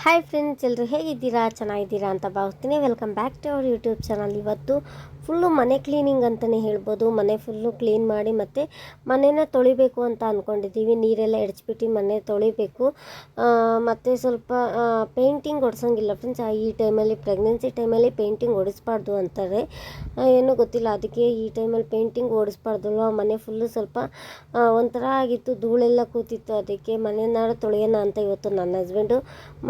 Hi friends ಎಲ್ಲರೂ ಹೇಗಿದ್ದೀರಾ? ಚೆನ್ನಾಗಿದ್ದೀರಾ ಅಂತ ಭಾವಿಸ್ತೀನಿ. Welcome back to our YouTube channel ಇವತ್ತು ಫುಲ್ಲು ಮನೆ ಕ್ಲೀನಿಂಗ್ ಅಂತಲೇ ಹೇಳ್ಬೋದು. ಮನೆ ಫುಲ್ಲು ಕ್ಲೀನ್ ಮಾಡಿ ಮತ್ತು ಮನೇನ ತೊಳಿಬೇಕು ಅಂತ ಅಂದ್ಕೊಂಡಿದ್ದೀವಿ ನೀರೆಲ್ಲ ಎಡ್ಚ್ಬಿಟ್ಟು ಮನೆ ತೊಳಿಬೇಕು. ಮತ್ತು ಸ್ವಲ್ಪ ಪೇಂಟಿಂಗ್ ಹೊಡ್ಸೋಂಗಿಲ್ಲ ಫ್ರೆಂಡ್ಸ್ ಈ ಟೈಮಲ್ಲಿ ಪ್ರೆಗ್ನೆನ್ಸಿ ಟೈಮಲ್ಲಿ ಪೇಂಟಿಂಗ್ ಹೊಡಿಸ್ಬಾರ್ದು ಅಂತಾರೆ. ಏನೂ ಗೊತ್ತಿಲ್ಲ. ಅದಕ್ಕೆ ಈ ಟೈಮಲ್ಲಿ ಪೇಂಟಿಂಗ್ ಓಡಿಸ್ಬಾರ್ದಲ್ವ? ಮನೆ ಫುಲ್ಲು ಸ್ವಲ್ಪ ಒಂಥರ ಆಗಿತ್ತು. ಧೂಳೆಲ್ಲ ಕೂತಿತ್ತು. ಅದಕ್ಕೆ ಮನೆನಾಡ ತೊಳೆಯೋಣ ಅಂತ ಇವತ್ತು ನನ್ನ ಹಸ್ಬೆಂಡು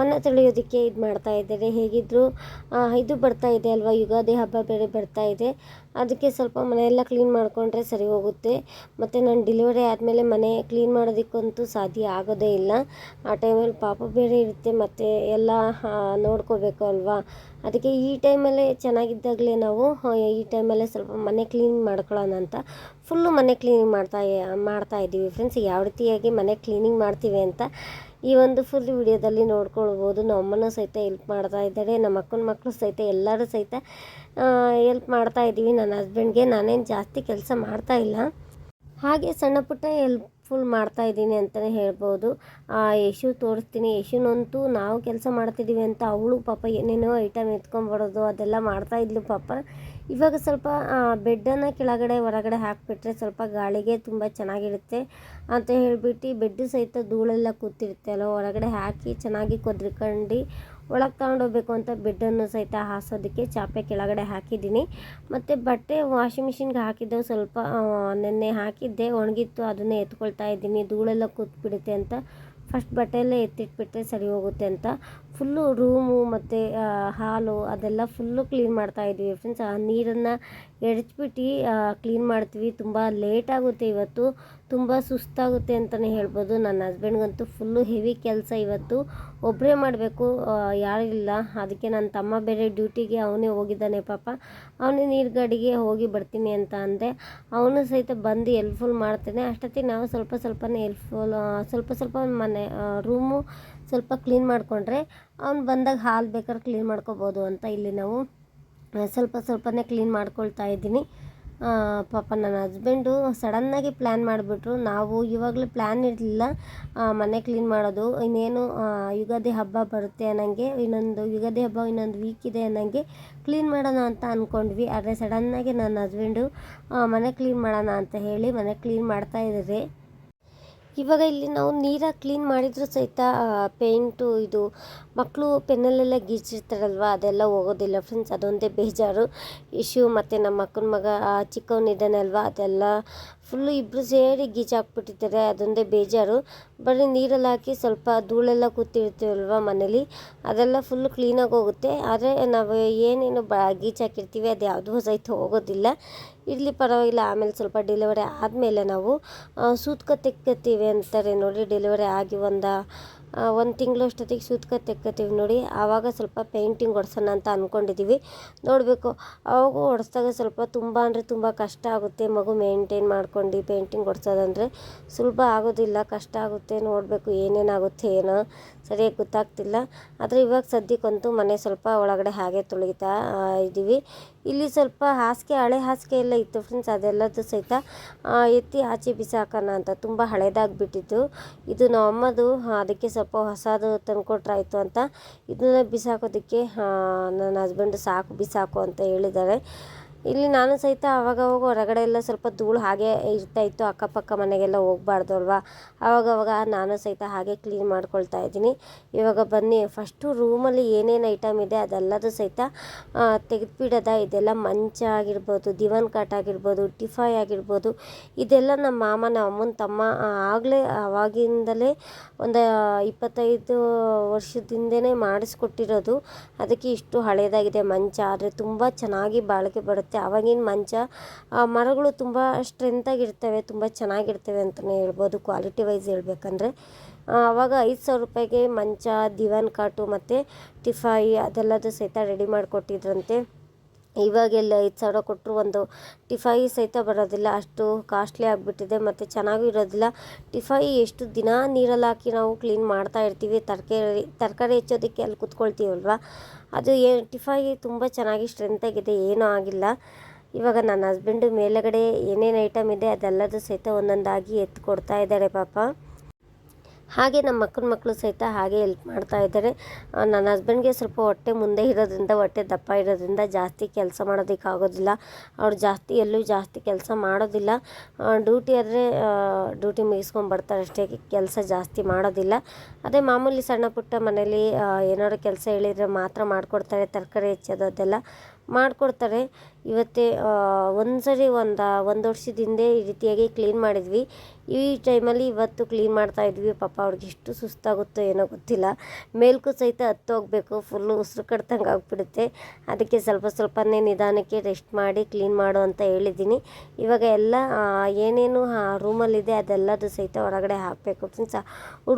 ಮನೆ ತೊಳೆಯೋದಕ್ಕೆ ಇದು ಮಾಡ್ತಾ ಇದ್ದಾರೆ ಹೇಗಿದ್ರು ಇದು ಬರ್ತಾ ಇದೆ ಅಲ್ವಾ, ಯುಗಾದಿ ಹಬ್ಬ ಬೇರೆ ಬರ್ತಾ ಇದೆ. ಅದಕ್ಕೆ ಸ್ವಲ್ಪ ಮನೆಯೆಲ್ಲ ಕ್ಲೀನ್ ಮಾಡಿಕೊಂಡ್ರೆ ಸರಿ ಹೋಗುತ್ತೆ. ಮತ್ತು ನಾನು ಡೆಲಿವರಿ ಆದಮೇಲೆ ಮನೆ ಕ್ಲೀನ್ ಮಾಡೋದಕ್ಕಂತೂ ಸಾಧ್ಯ ಆಗೋದೇ ಇಲ್ಲ. ಆ ಟೈಮಲ್ಲಿ ಪಾಪ ಬೇರೆ ಇರುತ್ತೆ, ಮತ್ತು ಎಲ್ಲ ನೋಡ್ಕೋಬೇಕು ಅಲ್ವಾ. ಅದಕ್ಕೆ ಈ ಟೈಮಲ್ಲೇ ಚೆನ್ನಾಗಿದ್ದಾಗಲೇ ನಾವು ಈ ಟೈಮಲ್ಲೇ ಸ್ವಲ್ಪ ಮನೆ ಕ್ಲೀನ್ ಮಾಡ್ಕೊಳ್ಳೋಣ ಅಂತ. ಫುಲ್ಲು ಮನೆ ಕ್ಲೀನಿಂಗ್ ಮಾಡ್ತಾ ಮಾಡ್ತಾ ಇದ್ದೀವಿ ಫ್ರೆಂಡ್ಸ್ ಯಾವ ರೀತಿಯಾಗಿ ಮನೆ ಕ್ಲೀನಿಂಗ್ ಮಾಡ್ತೀವಿ ಅಂತ ಈ ಒಂದು ಫುಲ್ ವಿಡಿಯೋದಲ್ಲಿ ನೋಡ್ಕೊಳ್ಬೋದು. ನಮ್ಮ ಅಮ್ಮನೂ ಸಹಿತ ಹೆಲ್ಪ್ ಮಾಡ್ತಾ ಇದ್ದಾರೆ ನಮ್ಮ ಅಕ್ಕನ ಮಕ್ಕಳು ಸಹಿತ ಎಲ್ಲರೂ ಸಹಿತ ಹೆಲ್ಪ್ ಮಾಡ್ತಾ ಇದ್ದೀವಿ. ನನ್ನ ಹಸ್ಬೆಂಡ್ಗೆ ನಾನೇನು ಜಾಸ್ತಿ ಕೆಲಸ ಮಾಡ್ತಾ ಇಲ್ಲ. ಹಾಗೆ ಸಣ್ಣ ಪುಟ್ಟ ಹೆಲ್ಪ್ಫುಲ್ ಮಾಡ್ತಾ ಇದ್ದೀನಿ ಅಂತಲೇ ಹೇಳ್ಬೋದು. ಆ, ಯಶು ತೋರಿಸ್ತೀನಿ. ಯಶುನಂತೂ ನಾವು ಕೆಲಸ ಮಾಡ್ತಿದ್ದೀವಿ ಅಂತ ಅವಳು ಪಾಪ ಏನೇನೋ ಐಟಮ್ ಎತ್ಕೊಂಡ್ಬರೋದು ಅದೆಲ್ಲ ಮಾಡ್ತಾ ಇದ್ಲು ಪಾಪ. ಇವಾಗ ಸ್ವಲ್ಪ ಬೆಡ್ಡನ್ನು ಕೆಳಗಡೆ ಹೊರಗಡೆ ಹಾಕಿಬಿಟ್ರೆ ಸ್ವಲ್ಪ ಗಾಳಿಗೆ ತುಂಬ ಚೆನ್ನಾಗಿರುತ್ತೆ ಅಂತ ಹೇಳ್ಬಿಟ್ಟು ಬೆಡ್ಡು ಸಹಿತ ಧೂಳೆಲ್ಲ ಕೂತಿರುತ್ತೆ ಅಲ್ವ? ಹೊರಗಡೆ ಹಾಕಿ ಚೆನ್ನಾಗಿ ಕೊದ್ರಿಕೊಂಡು ಒಳಗೆ ತಗೊಂಡೋಗ್ಬೇಕು ಅಂತ ಬೆಡ್ಡನ್ನು ಸಹಿತ ಹಾಸೋದಕ್ಕೆ ಚಾಪೆ ಕೆಳಗಡೆ ಹಾಕಿದ್ದೀನಿ. ಮತ್ತು ಬಟ್ಟೆ ವಾಷಿಂಗ್ ಮಿಷಿನ್ಗೆ ಹಾಕಿದ್ದೆವು ಸ್ವಲ್ಪ ನೆನ್ನೆ ಹಾಕಿದ್ದೆ, ಒಣಗಿತ್ತು, ಅದನ್ನೇ ಎತ್ಕೊಳ್ತಾ ಇದ್ದೀನಿ. ಧೂಳೆಲ್ಲ ಕೂತ್ಬಿಡುತ್ತೆ ಅಂತ ಫಸ್ಟ್ ಬಟ್ಟೆಯಲ್ಲೇ ಎತ್ತಿಟ್ಬಿಟ್ರೆ ಸರಿ ಹೋಗುತ್ತೆ ಅಂತ. ಫುಲ್ಲು ರೂಮು ಮತ್ತು ಹಾಲು ಅದೆಲ್ಲ ಫುಲ್ಲು ಕ್ಲೀನ್ ಮಾಡ್ತಾ ಇದ್ವಿ ಫ್ರೆಂಡ್ಸ್ ಆ, ನೀರನ್ನು ಎಡಚ್ಬಿಟ್ಟು ಕ್ಲೀನ್ ಮಾಡ್ತೀವಿ. ತುಂಬ ಲೇಟ್ ಆಗುತ್ತೆ ಇವತ್ತು. ತುಂಬ ಸುಸ್ತಾಗುತ್ತೆ ಅಂತಲೇ ಹೇಳ್ಬೋದು. ನನ್ನ ಹಸ್ಬೆಂಡ್ಗಂತೂ ಫುಲ್ಲು ಹೆವಿ ಕೆಲಸ ಇವತ್ತು. ಒಬ್ಬರೇ ಮಾಡಬೇಕು ಯಾರಿಲ್ಲ ಅದಕ್ಕೆ ನನ್ನ ತಮ್ಮ ಬೇರೆ ಡ್ಯೂಟಿಗೆ ಅವನೇ ಹೋಗಿದ್ದಾನೆ ಪಾಪ. ಅವನೇ ನೀರು ಗಾಡಿಗೆ ಹೋಗಿ ಬರ್ತೀನಿ ಅಂತ ಅಂದೆ. ಅವನು ಸಹಿತ ಬಂದು ಎಲ್ಪ್ಫುಲ್ ಮಾಡ್ತಾನೆ. ಅಷ್ಟೊತ್ತಿಗೆ ನಾವು ಸ್ವಲ್ಪ ಸ್ವಲ್ಪನೇ ಎಲ್ಪ್ಫುಲ್ ಸ್ವಲ್ಪ ಸ್ವಲ್ಪ ಮನೆ ರೂಮು ಸ್ವಲ್ಪ ಕ್ಲೀನ್ ಮಾಡಿಕೊಂಡ್ರೆ ಅವ್ನು ಬಂದಾಗ ಹಾಲು ಬೇಕಾದ್ರೆ ಕ್ಲೀನ್ ಮಾಡ್ಕೋಬೋದು ಅಂತ ಇಲ್ಲಿ ನಾವು ಸ್ವಲ್ಪ ಸ್ವಲ್ಪನೇ ಕ್ಲೀನ್ ಮಾಡ್ಕೊಳ್ತಾ ಇದ್ದೀನಿ. ಪಾಪ ನನ್ನ ಹಸ್ಬೆಂಡು ಸಡನ್ನಾಗಿ ಪ್ಲ್ಯಾನ್ ಮಾಡಿಬಿಟ್ರು. ನಾವು ಇವಾಗಲೇ ಪ್ಲ್ಯಾನ್ ಇರಲಿಲ್ಲ. ಮನೆ ಕ್ಲೀನ್ ಮಾಡೋದು. ಇನ್ನೇನು ಯುಗಾದಿ ಹಬ್ಬ ಬರುತ್ತೆ ಅನ್ನಂಗೆ, ಇನ್ನೊಂದು ಯುಗಾದಿ ಹಬ್ಬ ಇನ್ನೊಂದು ವೀಕ್ ಇದೆ ಅನ್ನಂಗೆ ಕ್ಲೀನ್ ಮಾಡೋಣ ಅಂತ ಅಂದ್ಕೊಂಡ್ವಿ ಆದರೆ ಸಡನ್ನಾಗಿ ನನ್ನ ಹಸ್ಬೆಂಡು ಮನೆ ಕ್ಲೀನ್ ಮಾಡೋಣ ಅಂತ ಹೇಳಿ ಮನೆ ಕ್ಲೀನ್ ಮಾಡ್ತಾ ಇದ್ದಾರೆ. ಇವಾಗ ಇಲ್ಲಿ ನಾವು ನೀರಾಗಿ ಕ್ಲೀನ್ ಮಾಡಿದರೂ ಸಹಿತ ಪೇಂಟು ಇದು ಮಕ್ಕಳು ಪೆನ್ನಲ್ಲೆಲ್ಲ ಗೀಚಿರ್ತಾರಲ್ವ, ಅದೆಲ್ಲ ಹೋಗೋದಿಲ್ಲ ಫ್ರೆಂಡ್ಸ್ ಅದೊಂದೇ ಬೇಜಾರು. ಇಶ್ಯೂ ಮತ್ತು ನಮ್ಮ ಅಕ್ಕನ ಮಗ ಚಿಕ್ಕವನಿದ್ದಾನಲ್ವ ಅದೆಲ್ಲ ಫುಲ್ಲು ಇಬ್ಬರು ಸೇರಿ ಗೀಚಾಕ್ಬಿಟ್ಟಿದ್ದಾರೆ. ಅದೊಂದೇ ಬೇಜಾರು. ಬರೀ ನೀರಲ್ಲಿ ಹಾಕಿ ಸ್ವಲ್ಪ ಧೂಳೆಲ್ಲ ಕೂತಿರ್ತೀವಲ್ವ ಮನೇಲಿ? ಅದೆಲ್ಲ ಫುಲ್ಲು ಕ್ಲೀನಾಗಿ ಹೋಗುತ್ತೆ. ಆದರೆ ನಾವು ಏನೇನು ಬ ಗೀಚಾಕಿರ್ತೀವಿ, ಅದು ಯಾವುದೂ ಸಹಿತ ಹೋಗೋದಿಲ್ಲ. ಇರಲಿ ಪರವಾಗಿಲ್ಲ, ಆಮೇಲೆ ಸ್ವಲ್ಪ ಡೆಲಿವರಿ ಆದಮೇಲೆ ನಾವು ಸೂತ್ಕ ತೆಕ್ಕತ್ತೀವಿ ಅಂತಾರೆ. ನೋಡಿ, ಡೆಲಿವರಿ ಆಗಿ ಒಂದು ಒಂದು ತಿಂಗಳು ಅಷ್ಟೊತ್ತಿಗೆ ಸೂತ್ಕ ತೆಕ್ಕತ್ತೀವಿ ನೋಡಿ. ಆವಾಗ ಸ್ವಲ್ಪ ಪೇಂಟಿಂಗ್ ಹೊಡ್ಸೋಣ ಅಂತ ಅಂದ್ಕೊಂಡಿದ್ದೀವಿ ನೋಡಬೇಕು, ಅವಾಗ ಹೊಡ್ಸ್ದಾಗ ಸ್ವಲ್ಪ ತುಂಬ ಅಂದರೆ ತುಂಬ ಕಷ್ಟ ಆಗುತ್ತೆ. ಮಗು ಮೇಂಟೈನ್ ಮಾಡ್ಕೊಂಡು ಪೇಂಟಿಂಗ್ ಹೊಡ್ಸೋದಂದರೆ ಸುಲಭ ಆಗೋದಿಲ್ಲ, ಕಷ್ಟ ಆಗುತ್ತೆ. ನೋಡಬೇಕು ಏನೇನಾಗುತ್ತೆ ಏನೋ. ಸರಿಯಾಗಿ ಗೊತ್ತಾಗ್ತಿಲ್ಲ. ಆದರೆ ಇವಾಗ ಸದ್ಯಕ್ಕಂತೂ ಮನೆ ಸ್ವಲ್ಪ ಒಳಗಡೆ ಹಾಗೆ ತೊಳಿತಾ ಇದ್ದೀವಿ ಇಲ್ಲಿ ಸ್ವಲ್ಪ ಹಾಸಿಗೆ, ಹಳೆ ಹಾಸಿಗೆ ಎಲ್ಲ ಇತ್ತು ಫ್ರೆಂಡ್ಸ್ ಅದೆಲ್ಲದ್ದು ಸಹಿತ ಎತ್ತಿ ಆಚೆ ಬಿಸಾಕೋಣ ಅಂತ ತುಂಬ ಹಳೇದಾಗ್ಬಿಟ್ಟಿತ್ತು. ಇದು ನಮ್ಮ ಅಮ್ಮದು ಅದಕ್ಕೆ ಸ್ವಲ್ಪ ಹೊಸದು ತಂದ್ಕೊಟ್ರಾಯ್ತು ಅಂತ. ಇದನ್ನ ಬಿಸಾಕೋದಕ್ಕೆ ನನ್ನ ಹಸ್ಬೆಂಡ್ ಸಾಕು, ಬಿಸಾಕು ಅಂತ ಹೇಳಿದ್ದಾರೆ. ಇಲ್ಲಿ ನಾನು ಸಹಿತ ಆವಾಗ ಅವಾಗ ಹೊರಗಡೆ ಎಲ್ಲ ಸ್ವಲ್ಪ ಧೂಳು ಹಾಗೆ ಇರ್ತಾ ಇತ್ತು. ಅಕ್ಕಪಕ್ಕ ಮನೆಗೆಲ್ಲ ಹೋಗ್ಬಾರ್ದು ಅಲ್ವಾ ಆವಾಗವಾಗ ನಾನು ಸಹಿತ ಹಾಗೆ ಕ್ಲೀನ್ ಮಾಡ್ಕೊಳ್ತಾ ಇದ್ದೀನಿ. ಇವಾಗ ಬನ್ನಿ ಫಸ್ಟು ರೂಮಲ್ಲಿ ಏನೇನು ಐಟಮ್ ಇದೆ ಅದೆಲ್ಲದು ಸಹಿತ ತೆಗೆದುಬಿಡೋದ. ಇದೆಲ್ಲ ಮಂಚ ಆಗಿರ್ಬೋದು, ದಿವಾನ್ ಕಾಟ್ ಆಗಿರ್ಬೋದು, ಟಿಫೈ ಆಗಿರ್ಬೋದು. ಇದೆಲ್ಲ ನಮ್ಮ ಮಾಮ, ನಮ್ಮ ಅಮ್ಮನ ತಮ್ಮ ಆಗಲೇ ಆವಾಗಿಂದಲೇ ಒಂದು ಇಪ್ಪತ್ತೈದು ವರ್ಷದಿಂದನೇ ಮಾಡಿಸ್ಕೊಟ್ಟಿರೋದು. ಅದಕ್ಕೆ ಇಷ್ಟು ಹಳೇದಾಗಿದೆ ಮಂಚ. ಆದರೆ ತುಂಬ ಚೆನ್ನಾಗಿ ಬಾಳಿಕೆ ಬರುತ್ತೆ. ಆವಾಗಿನ ಮಂಚ ಮರಗಳು ತುಂಬ ಸ್ಟ್ರೆಂತಾಗಿರ್ತವೆ ತುಂಬ ಚೆನ್ನಾಗಿರ್ತವೆ ಅಂತಲೇ ಹೇಳ್ಬೋದು. ಕ್ವಾಲಿಟಿ ವೈಸ್ ಹೇಳ್ಬೇಕಂದ್ರೆ ಆವಾಗ ಐದು ಸಾವಿರ ರೂಪಾಯಿಗೆ ಮಂಚ, ದಿವಾನ್ ಕಾಟು ಮತ್ತು ಟಿಫಾಯಿ ಅದೆಲ್ಲದು ಸಹಿತ ರೆಡಿ ಮಾಡಿಕೊಟ್ಟಿದ್ರಂತೆ. ಇವಾಗೆಲ್ಲ ಐದು ಸಾವಿರ ಕೊಟ್ಟರು ಒಂದು ಟಿಫಾಯಿ ಸಹಿತ ಬರೋದಿಲ್ಲ. ಅಷ್ಟು ಕಾಸ್ಟ್ಲಿ ಆಗಿಬಿಟ್ಟಿದೆ ಮತ್ತು ಚೆನ್ನಾಗೂ ಇರೋದಿಲ್ಲ. ಟಿಫಾಯಿ ಎಷ್ಟು ದಿನ ನೀರಲ್ಲಿ ಹಾಕಿ ನಾವು ಕ್ಲೀನ್ ಮಾಡ್ತಾ ಇರ್ತೀವಿ, ತರಕಾರಿ ತರಕಾರಿ ಹೆಚ್ಚೋದಕ್ಕೆ ಅಲ್ಲಿ ಕುತ್ಕೊಳ್ತೀವಲ್ವ? ಅದು ಏ ಟಿಫಾಯಿ ತುಂಬ ಚೆನ್ನಾಗಿ ಸ್ಟ್ರೆಂತಾಗಿದೆ ಏನೂ ಆಗಿಲ್ಲ. ಇವಾಗ ನನ್ನ ಹಸ್ಬೆಂಡು ಮೇಲುಗಡೆ ಏನೇನು ಐಟಮ್ ಇದೆ ಅದೆಲ್ಲದೂ ಸಹಿತ ಒಂದೊಂದಾಗಿ ಎತ್ತು ಕೊಡ್ತಾ ಇದ್ದಾರೆ ಪಾಪ. ಹಾಗೆ ನಮ್ಮ ಮಕ್ಕಳ ಮಕ್ಕಳು ಸಹಿತ ಹಾಗೆ ಹೆಲ್ಪ್ ಮಾಡ್ತಾ ಇದ್ದಾರೆ. ನನ್ನ ಹಸ್ಬೆಂಡ್ಗೆ ಸ್ವಲ್ಪ ಹೊಟ್ಟೆ ಮುಂದೆ ಇರೋದ್ರಿಂದ, ಹೊಟ್ಟೆ ದಪ್ಪ ಇರೋದ್ರಿಂದ ಜಾಸ್ತಿ ಕೆಲಸ ಮಾಡೋದಕ್ಕೆ ಆಗೋದಿಲ್ಲ. ಅವ್ರು ಜಾಸ್ತಿ, ಎಲ್ಲೂ ಜಾಸ್ತಿ ಕೆಲಸ ಮಾಡೋದಿಲ್ಲ. ಡ್ಯೂಟಿ ಆದರೆ ಡ್ಯೂಟಿ ಮುಗಿಸ್ಕೊಂಡು ಬರ್ತಾರೆ ಅಷ್ಟೇ, ಕೆಲಸ ಜಾಸ್ತಿ ಮಾಡೋದಿಲ್ಲ. ಅದೇ ಮಾಮೂಲಿ ಸಣ್ಣ ಪುಟ್ಟ ಮನೇಲಿ ಏನಾದ್ರು ಕೆಲಸ ಹೇಳಿದರೆ ಮಾತ್ರ ಮಾಡಿಕೊಡ್ತಾರೆ, ತರಕಾರಿ ಹೆಚ್ಚೋದು ಅದೆಲ್ಲ ಮಾಡಿಕೊಡ್ತಾರೆ. ಇವತ್ತೇ ಒಂದು ಸರಿ ಒಂದು ಒಂದು ವರ್ಷದ ಹಿಂದೆ ಈ ರೀತಿಯಾಗಿ ಕ್ಲೀನ್ ಮಾಡಿದ್ವಿ. ಈ ಟೈಮಲ್ಲಿ ಇವತ್ತು ಕ್ಲೀನ್ ಮಾಡ್ತಾ ಇದ್ವಿ. ಪಾಪ ಅವ್ರಿಗೆ ಎಷ್ಟು ಸುಸ್ತಾಗುತ್ತೋ ಏನೋ ಗೊತ್ತಿಲ್ಲ. ಮೇಲ್ಕು ಸಹಿತ ಹತ್ತು ಹೋಗಬೇಕು. ಫುಲ್ಲು ಉಸಿರು ಕಟ್ದಂಗೆ ಆಗಿಬಿಡುತ್ತೆ. ಅದಕ್ಕೆ ಸ್ವಲ್ಪ ಸ್ವಲ್ಪನೇ ನಿಧಾನಕ್ಕೆ ರೆಸ್ಟ್ ಮಾಡಿ ಕ್ಲೀನ್ ಮಾಡು ಅಂತ ಹೇಳಿದ್ದೀನಿ. ಇವಾಗ ಎಲ್ಲ ಏನೇನು ರೂಮಲ್ಲಿದೆ ಅದೆಲ್ಲದು ಸಹಿತ ಹೊರಗಡೆ ಹಾಕಬೇಕು. ಫ್ರೆಂಡ್ಸ್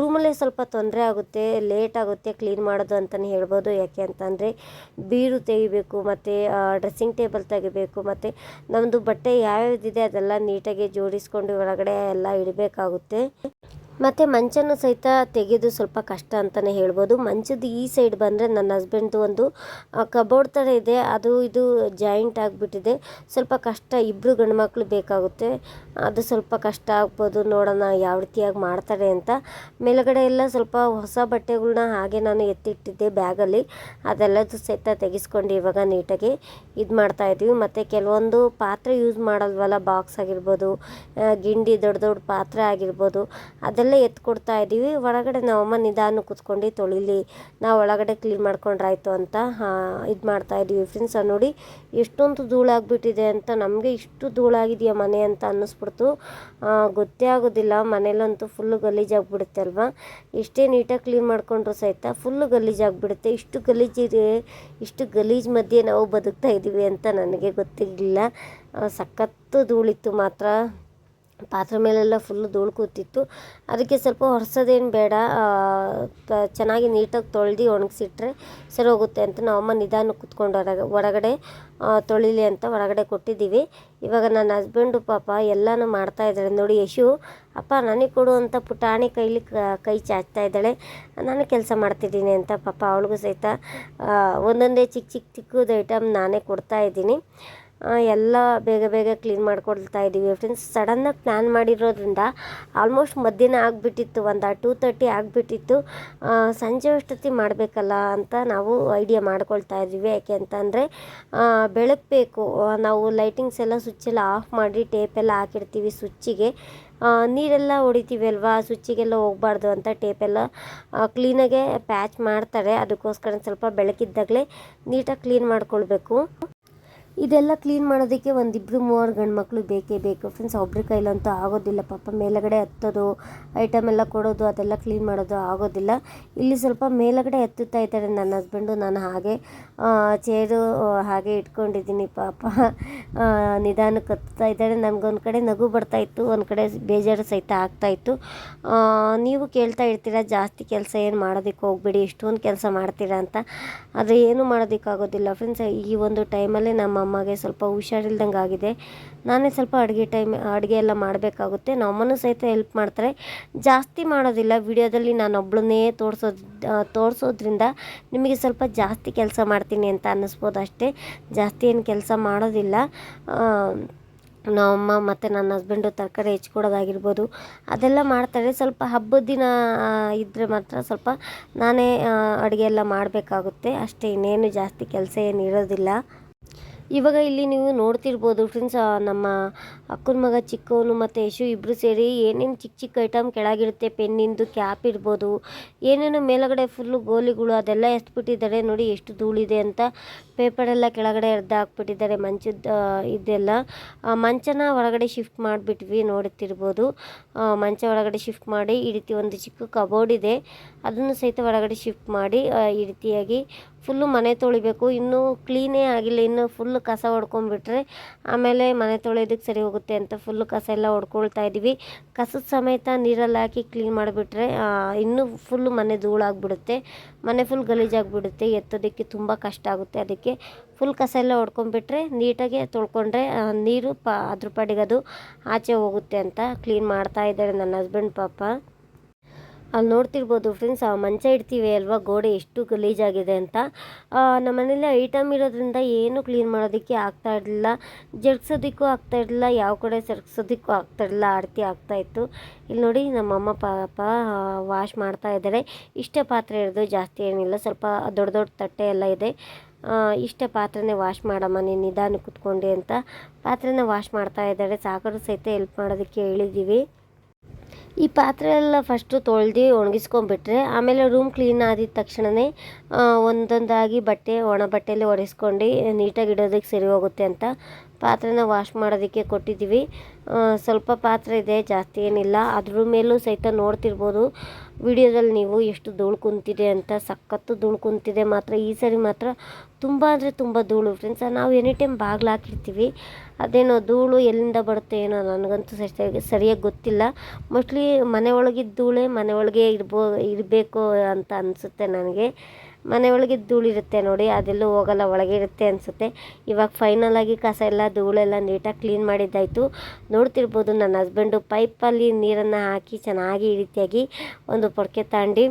ರೂಮಲ್ಲೇ ಸ್ವಲ್ಪ ತೊಂದರೆ ಆಗುತ್ತೆ ಲೇಟ್ ಆಗುತ್ತೆ ಕ್ಲೀನ್ ಮಾಡೋದು ಅಂತಲೇ ಹೇಳ್ಬೋದು. ಯಾಕೆ ಅಂತಂದರೆ, ಬೀರು ತೆಗಿಬೇಕು, ಮತ್ತು ಡ್ರೆಸ್ಸಿಂಗ್ ಟೇಬಲ್ ತೆಗಿಬೇಕು. ಮತ್ತು ನಮ್ಮದು ಬಟ್ಟೆ ಯಾವ್ಯಾವ್ದಿದೆ ಅದೆಲ್ಲ ನೀಟಾಗಿ ಜೋಡಿಸ್ಕೊಂಡು ಒಳಗಡೆ ಎಲ್ಲ ಇಡಬೇಕಾಗುತ್ತೆ. ಮತ್ತು ಮಂಚನೂ ಸಹಿತ ತೆಗೆಯೋದು ಸ್ವಲ್ಪ ಕಷ್ಟ ಅಂತಲೇ ಹೇಳ್ಬೋದು. ಮಂಚದ ಈ ಸೈಡ್ ಬಂದರೆ ನನ್ನ ಹಸ್ಬೆಂಡ್ದು ಒಂದು ಕಬೋರ್ಡ್ ಥರ ಇದೆ. ಅದು ಇದು ಜಾಯಿಂಟ್ ಆಗಿಬಿಟ್ಟಿದೆ. ಸ್ವಲ್ಪ ಕಷ್ಟ ಇಬ್ಬರು ಗಂಡು ಮಕ್ಕಳು ಬೇಕಾಗುತ್ತೆ. ಅದು ಸ್ವಲ್ಪ ಕಷ್ಟ ಆಗ್ಬೋದು. ನೋಡೋಣ ಯಾವ ರೀತಿಯಾಗಿ ಮಾಡ್ತಾರೆ ಅಂತ. ಮೇಲುಗಡೆ ಎಲ್ಲ ಸ್ವಲ್ಪ ಹೊಸ ಬಟ್ಟೆಗಳನ್ನ ಹಾಗೆ ನಾನು ಎತ್ತಿಟ್ಟಿದ್ದೆ ಬ್ಯಾಗಲ್ಲಿ. ಅದೆಲ್ಲದು ಸಹಿತ ತೆಗೆಸ್ಕೊಂಡು ಇವಾಗ ನೀಟಾಗಿ ಇದು ಮಾಡ್ತಾ ಇದ್ದೀವಿ ಮತ್ತು ಕೆಲವೊಂದು ಪಾತ್ರೆ ಯೂಸ್ ಮಾಡಲ್ವಲ್ಲ ಬಾಕ್ಸ್ ಆಗಿರ್ಬೋದು ಗಿಂಡಿ ದೊಡ್ಡ ದೊಡ್ಡ ಪಾತ್ರೆ ಆಗಿರ್ಬೋದು, ಅದೆಲ್ಲ ಎತ್ಕೊಡ್ತಾ ಇದ್ದೀವಿ. ಹೊರಗಡೆ ನಮ್ಮಮ್ಮ ನಿಧಾನ ಕೂತ್ಕೊಂಡು ತೊಳಿಲಿ, ನಾವು ಒಳಗಡೆ ಕ್ಲೀನ್ ಮಾಡ್ಕೊಂಡ್ರಾಯ್ತು ಅಂತ ಇದು ಮಾಡ್ತಾ ಇದ್ದೀವಿ ಫ್ರೆಂಡ್ಸ್ ನೋಡಿ ಎಷ್ಟೊಂದು ಧೂಳಾಗ್ಬಿಟ್ಟಿದೆ ಅಂತ, ನಮಗೆ ಇಷ್ಟು ಧೂಳಾಗಿದೆಯಾ ಮನೆ ಅಂತ ಅನ್ನಿಸ್ಬಿಡ್ತು. ಗೊತ್ತೇ ಆಗೋದಿಲ್ಲ, ಮನೇಲಂತೂ ಫುಲ್ಲು ಗಲೀಜಾಗ್ಬಿಡುತ್ತೆ ಅಲ್ವಾ? ಎಷ್ಟೇ ನೀಟಾಗಿ ಕ್ಲೀನ್ ಮಾಡ್ಕೊಂಡ್ರು ಸಹಿತ ಫುಲ್ಲು ಗಲೀಜಾಗ್ಬಿಡುತ್ತೆ ಇಷ್ಟು ಗಲೀಜಿದೆ ಇಷ್ಟು ಗಲೀಜು ಮಧ್ಯೆ ನಾವು ಬದುಕ್ತಾ ಇದ್ದೀವಿ ಅಂತ ನನಗೆ ಗೊತ್ತಿರಲಿಲ್ಲ. ಸಖತ್ತು ಧೂಳಿತ್ತು ಮಾತ್ರ. ಪಾತ್ರೆ ಮೇಲೆಲ್ಲ ಫುಲ್ಲು ಧೂಳು ಕೂತಿತ್ತು ಅದಕ್ಕೆ ಸ್ವಲ್ಪ ಹೊರ್ಸೋದೇನು ಬೇಡ ಚೆನ್ನಾಗಿ ನೀಟಾಗಿ ತೊಳೆದು ಒಣಗಿಸಿಟ್ರೆ ಸರಿ ಹೋಗುತ್ತೆ ಅಂತ ನಮ್ಮಮ್ಮ ನಿಧಾನ ಕೂತ್ಕೊಂಡು ಹೊರಗೆ, ಹೊರಗಡೆ ತೊಳಿಲಿ ಅಂತ ಹೊರಗಡೆ ಕೊಟ್ಟಿದ್ದೀವಿ. ಇವಾಗ ನನ್ನ ಹಸ್ಬೆಂಡು ಪಾಪ ಎಲ್ಲನೂ ಮಾಡ್ತಾ ಇದ್ದಾರೆ ನೋಡಿ ಯಶು, ಅಪ್ಪ, ನನಗೆ ಕೊಡು ಪುಟಾಣಿ ಕೈಲಿ, ಕ- ಚಾಚ್ತಾ ಇದ್ದಾಳೆ. ನಾನು ಕೆಲಸ ಮಾಡ್ತಿದ್ದೀನಿ ಅಂತ ಪಾಪ ಅವಳಿಗೂ ಸಹಿತ ಒಂದೊಂದೇ ಚಿಕ್ಕ ಚಿಕ್ಕ ಚಿಕ್ಕದು ಐಟಮ್ ನಾನೇ ಕೊಡ್ತಾ ಇದ್ದೀನಿ. ಎಲ್ಲ ಬೇಗ ಬೇಗ ಕ್ಲೀನ್ ಮಾಡ್ಕೊಳ್ತಾ ಇದ್ದೀವಿ ಫ್ರೆಂಡ್ಸ್ ಸಡನ್ನಾಗಿ ಪ್ಲ್ಯಾನ್ ಮಾಡಿರೋದ್ರಿಂದ ಆಲ್ಮೋಸ್ಟ್ ಮಧ್ಯಾಹ್ನ ಆಗಿಬಿಟ್ಟಿತ್ತು, ಒಂದು ಟೂ ತರ್ಟಿ ಆಗಿಬಿಟ್ಟಿತ್ತು. ಸಂಜೆ ಅಷ್ಟೊತ್ತಿ ಮಾಡಬೇಕಲ್ಲ ಅಂತ ನಾವು ಐಡಿಯಾ ಮಾಡ್ಕೊಳ್ತಾ ಇದ್ದೀವಿ. ಯಾಕೆ ಅಂತಂದರೆ ಬೆಳಕಬೇಕು ನಾವು ಲೈಟಿಂಗ್ಸ್ ಎಲ್ಲ ಸ್ವಿಚ್ ಎಲ್ಲ ಆಫ್ ಮಾಡಿ ಟೇಪ್ ಎಲ್ಲ ಹಾಕಿರ್ತೀವಿ ಸ್ವಿಚ್ಚಿಗೆ ನೀರೆಲ್ಲ ಹೊಡಿತೀವಿ ಅಲ್ವಾ? ಸ್ವಿಚ್ಚಿಗೆಲ್ಲ ಹೋಗ್ಬಾರ್ದು ಅಂತ ಟೇಪೆಲ್ಲ ಕ್ಲೀನಾಗೆ ಪ್ಯಾಚ್ ಮಾಡ್ತಾರೆ. ಅದಕ್ಕೋಸ್ಕರ ಸ್ವಲ್ಪ ಬೆಳಕಿದ್ದಾಗಲೇ ನೀಟಾಗಿ ಕ್ಲೀನ್ ಮಾಡ್ಕೊಳ್ಬೇಕು. ಇದೆಲ್ಲ ಕ್ಲೀನ್ ಮಾಡೋದಕ್ಕೆ ಒಂದಿಬ್ಬರು ಮೂವರು ಗಂಡು ಮಕ್ಕಳು ಬೇಕೇ ಬೇಕು. ಫ್ರೆಂಡ್ಸ್ ಒಬ್ಬರ ಕೈಲಂತೂ ಆಗೋದಿಲ್ಲ. ಪಾಪ ಮೇಲಗಡೆ ಹತ್ತೋದು ಐಟಮ್ ಎಲ್ಲ ಕೊಡೋದು, ಅದೆಲ್ಲ ಕ್ಲೀನ್ ಮಾಡೋದು ಆಗೋದಿಲ್ಲ. ಇಲ್ಲಿ ಸ್ವಲ್ಪ ಮೇಲಗಡೆ ಎತ್ತುತ್ತಾ ಇದ್ದಾರೆ ನನ್ನ ಹಸ್ಬೆಂಡು. ನಾನು ಹಾಗೆ ಚೇರು ಹಾಗೆ ಇಟ್ಕೊಂಡಿದ್ದೀನಿ. ಪಾಪ ನಿಧಾನಕ್ಕೆ ಹತ್ತುತ್ತಾ ಇದ್ದಾರೆ. ನನಗೊಂದು ಕಡೆ ನಗು ಬರ್ತಾ ಇತ್ತು, ಒಂದು ಕಡೆ ಬೇಜಾರು ಸಹಿತ ಆಗ್ತಾ ಇತ್ತು. ನೀವು ಕೇಳ್ತಾ ಇರ್ತೀರ, ಜಾಸ್ತಿ ಕೆಲಸ ಏನು ಮಾಡೋದಕ್ಕೆ ಹೋಗ್ಬೇಡಿ ಎಷ್ಟೊಂದು ಕೆಲಸ ಮಾಡ್ತೀರಾ ಅಂತ. ಆದರೆ ಏನು ಮಾಡೋದಕ್ಕಾಗೋದಿಲ್ಲ ಫ್ರೆಂಡ್ಸ್, ಈ ಒಂದು ಟೈಮಲ್ಲಿ ನಮ್ಮ ಅಮ್ಮಗೆ ಸ್ವಲ್ಪ ಹುಷಾರಿಲ್ದಂಗೆ ಆಗಿದೆ. ನಾನೇ ಸ್ವಲ್ಪ ಅಡುಗೆ ಟೈಮ್, ಅಡುಗೆ ಎಲ್ಲ ಮಾಡಬೇಕಾಗುತ್ತೆ. ನಮ್ಮನ್ನು ಸಹಿತ ಹೆಲ್ಪ್ ಮಾಡ್ತಾರೆ. ಜಾಸ್ತಿ ಮಾಡೋದಿಲ್ಲ. ವಿಡಿಯೋದಲ್ಲಿ ನಾನು ಒಬ್ಳನ್ನೇ ತೋರಿಸೋದು, ತೋರಿಸೋದ್ರಿಂದ ನಿಮಗೆ ಸ್ವಲ್ಪ ಜಾಸ್ತಿ ಕೆಲಸ ಮಾಡ್ತೀನಿ ಅಂತ ಅನ್ನಿಸ್ಬೋದು ಅಷ್ಟೇ. ಜಾಸ್ತಿ ಏನು ಕೆಲಸ ಮಾಡೋದಿಲ್ಲ. ನಮ್ಮಮ್ಮ ಮತ್ತು ನನ್ನ ಹಸ್ಬೆಂಡು ತರಕಾರಿ ಹೆಚ್ಕೊಡೋದಾಗಿರ್ಬೋದು. ಅದೆಲ್ಲ ಮಾಡ್ತಾರೆ. ಸ್ವಲ್ಪ ಹಬ್ಬದ ದಿನ ಇದ್ದರೆ ಮಾತ್ರ ಸ್ವಲ್ಪ ನಾನೇ ಅಡುಗೆ ಎಲ್ಲ ಮಾಡಬೇಕಾಗುತ್ತೆ. ಅಷ್ಟೇ. ಇನ್ನೇನು ಜಾಸ್ತಿ ಕೆಲಸ ಏನು ಇರೋದಿಲ್ಲ ಇವಾಗ ಇಲ್ಲಿ ನೀವು ನೋಡ್ತಿರ್ಬೋದು ಫ್ರೆಂಡ್ಸ್ ನಮ್ಮ ಅಕ್ಕನ ಮಗ ಚಿಕ್ಕವನು ಮತ್ತು ಯಶು ಇಬ್ಬರು ಸೇರಿ ಏನೇನು ಚಿಕ್ಕ ಚಿಕ್ಕ ಐಟಮ್ ಕೆಳಗಿರುತ್ತೆ ಪೆನ್ನಿಂದು ಕ್ಯಾಪ್ ಇರ್ಬೋದು, ಏನೇನು ಮೇಲುಗಡೆ ಫುಲ್ಲು ಗೋಲಿಗಳು ಅದೆಲ್ಲ ಎತ್ಬಿಟ್ಟಿದ್ದಾರೆ ನೋಡಿ ಎಷ್ಟು ಧೂಳಿದೆ ಅಂತ ಪೇಪರೆಲ್ಲ ಕೆಳಗಡೆ ಅರ್ಧ ಹಾಕ್ಬಿಟ್ಟಿದ್ದಾರೆ ಮಂಚದ ಇದೆಲ್ಲ. ಮಂಚನ ಹೊರಗಡೆ ಶಿಫ್ಟ್ ಮಾಡಿಬಿಟ್ವಿ ನೋಡುತ್ತಿರ್ಬೋದು ಮಂಚ ಒಳಗಡೆ ಶಿಫ್ಟ್ ಮಾಡಿ ಈ ರೀತಿ ಒಂದು ಚಿಕ್ಕ ಕಬೋರ್ಡ್ ಇದೆ, ಅದನ್ನು ಸಹಿತ ಹೊರಗಡೆ ಶಿಫ್ಟ್ ಮಾಡಿ ಈ ರೀತಿಯಾಗಿ ಫುಲ್ಲು ಮನೆ ತೊಳಿಬೇಕು. ಇನ್ನೂ ಕ್ಲೀನೇ ಆಗಿಲ್ಲ, ಇನ್ನು ಫುಲ್ಲು ಕಸ ಹೊಡ್ಕೊಂಡ್ಬಿಟ್ರೆ ಆಮೇಲೆ ಮನೆ ತೊಳೆಯೋದಕ್ಕೆ ಸರಿ ಹೋಗುತ್ತೆ ಅಂತ ಫುಲ್ ಕಸ ಎಲ್ಲ ಹೊಡ್ಕೊಳ್ತಾ ಇದ್ದೀವಿ. ಕಸದ ಸಮೇತ ನೀರಲ್ಲಿ ಹಾಕಿ ಕ್ಲೀನ್ ಮಾಡಿಬಿಟ್ರೆ ಇನ್ನೂ ಫುಲ್ಲು ಮನೆ ಧೂಳಾಗ್ಬಿಡುತ್ತೆ. ಮನೆ ಫುಲ್ ಗಲೀಜಾಗ್ಬಿಡುತ್ತೆ. ಎತ್ತೋದಕ್ಕೆ ತುಂಬ ಕಷ್ಟ ಆಗುತ್ತೆ ಅದಕ್ಕೆ. ಫುಲ್ ಕಸ ಎಲ್ಲ ಹೊಡ್ಕೊಂಡ್ಬಿಟ್ರೆ ನೀಟಾಗಿ ತೊಳ್ಕೊಂಡ್ರೆ ನೀರು ಪ, ಅದ್ರ ಪಾಡಿಗೆ ಅದು ಆಚೆ ಹೋಗುತ್ತೆ ಅಂತ ಕ್ಲೀನ್ ಮಾಡ್ತಾ ಇದ್ದಾರೆ ನನ್ನ ಹಸ್ಬೆಂಡ್ ಪಾಪ. ಅಲ್ಲಿ ನೋಡ್ತಿರ್ಬೋದು ಫ್ರೆಂಡ್ಸ್ ಆ ಮಂಚ ಇಡ್ತೀವಿ ಅಲ್ವಾ, ಗೋಡೆ ಎಷ್ಟು ಗಲೀಜಾಗಿದೆ ಅಂತ. ನಮ್ಮ ಮನೇಲಿ ಐಟಮ್ ಇರೋದ್ರಿಂದ ಏನು ಕ್ಲೀನ್ ಮಾಡೋದಕ್ಕೆ ಆಗ್ತಾ ಇರಲಿಲ್ಲ. ಜರ್ಗ್ಸೋದಕ್ಕೂ ಆಗ್ತಾ ಇರಲಿಲ್ಲ, ಯಾವ ಕಡೆ ಸರ್ಗ್ಸೋದಕ್ಕೂ ಆಗ್ತಾ ಇರಲಿಲ್ಲ, ಆರತಿ ಆಗ್ತಾ ಇತ್ತು. ಇಲ್ಲಿ ನೋಡಿ ನಮ್ಮಮ್ಮ ಪಾಪ ವಾಶ್ ಮಾಡ್ತಾ ಇದ್ದಾರೆ ಇಷ್ಟ ಪಾತ್ರೆ ಇರೋದು ಜಾಸ್ತಿ ಏನಿಲ್ಲ, ಸ್ವಲ್ಪ ದೊಡ್ಡ ದೊಡ್ಡ ತಟ್ಟೆ ಎಲ್ಲ ಇದೆ. ಇಷ್ಟ ಇಷ್ಟೇ ಪಾತ್ರೆನೇ ವಾಶ್ ಮಾಡಮ್ಮ, ನೀನು ನಿಧಾನ ಕುತ್ಕೊಂಡೆ ಅಂತ. ಪಾತ್ರೆನ ವಾಶ್ ಮಾಡ್ತಾ ಇದ್ದಾರೆ ಸಾಕರು ಸಹಿತ ಹೆಲ್ಪ್ ಮಾಡೋದಕ್ಕೆ ಹೇಳಿದ್ದೀವಿ ಈ ಪಾತ್ರೆ ಎಲ್ಲ ಫಸ್ಟು ತೊಳ್ದು ಒಣಗಿಸ್ಕೊಂಡ್ಬಿಟ್ರೆ ಆಮೇಲೆ ರೂಮ್ ಕ್ಲೀನ್ ಆದಿದ ತಕ್ಷಣವೇ ಒಂದೊಂದಾಗಿ ಬಟ್ಟೆ, ಒಣ ಬಟ್ಟೆಯಲ್ಲಿ ಒರೆಸ್ಕೊಂಡು ನೀಟಾಗಿ ಇಡೋದಕ್ಕೆ ಸರಿ ಹೋಗುತ್ತೆ ಅಂತ ಪಾತ್ರೆನ ವಾಶ್ ಮಾಡೋದಕ್ಕೆ ಕೊಟ್ಟಿದ್ದೀವಿ. ಸ್ವಲ್ಪ ಪಾತ್ರೆ ಇದೆ, ಜಾಸ್ತಿ ಏನಿಲ್ಲ. ಅದ್ರ ಮೇಲೂ ಸಹಿತ ನೋಡ್ತಿರ್ಬೋದು. ವಿಡಿಯೋದಲ್ಲಿ ನೀವು ಎಷ್ಟು ಧೂಳು ಕುಂತಿದೆ ಅಂತ, ಸಖತ್ತು ಧೂಳು ಕುಂತಿದೆ ಮಾತ್ರ, ಈ ಸರಿ ಮಾತ್ರ ತುಂಬ ಅಂದರೆ ತುಂಬ ಧೂಳು. ಫ್ರೆಂಡ್ಸ್ ನಾವು ಎನಿ ಟೈಮ್ ಬಾಗಿಲು ಹಾಕಿರ್ತೀವಿ. ಅದೇನೋ ಧೂಳು ಎಲ್ಲಿಂದ ಬರುತ್ತೆ ಏನೋ ನನಗಂತೂ ಸರಿಯಾಗಿ ಸರಿಯಾಗಿ ಗೊತ್ತಿಲ್ಲ. ಮೋಸ್ಟ್ಲಿ ಮನೆ ಒಳಗಿದ್ದ ಧೂಳೇ ಮನೆ ಇರ್ಬೋ ಇರಬೇಕು ಅಂತ ಅನಿಸುತ್ತೆ ನನಗೆ. ಮನೆ ಒಳಗೆ ಧೂಳಿರುತ್ತೆ ನೋಡಿ, ಅದೆಲ್ಲೂ ಹೋಗಲ್ಲ, ಒಳಗೆ ಇರುತ್ತೆ ಅನಿಸುತ್ತೆ. ಇವಾಗ ಫೈನಲ್ ಆಗಿ ಕಸ ಎಲ್ಲ ಧೂಳೆಲ್ಲ ನೀಟಾಗಿ ಕ್ಲೀನ್ ಮಾಡಿದ್ದಾಯಿತು. ನೋಡ್ತಿರ್ಬೋದು ನನ್ನ ಹಸ್ಬೆಂಡು ಪೈಪಲ್ಲಿ ನೀರನ್ನು ಹಾಕಿ ಚೆನ್ನಾಗಿ ಈ ರೀತಿಯಾಗಿ ಒಂದು ಪೊಡಕೆ ತಾಂಡಿ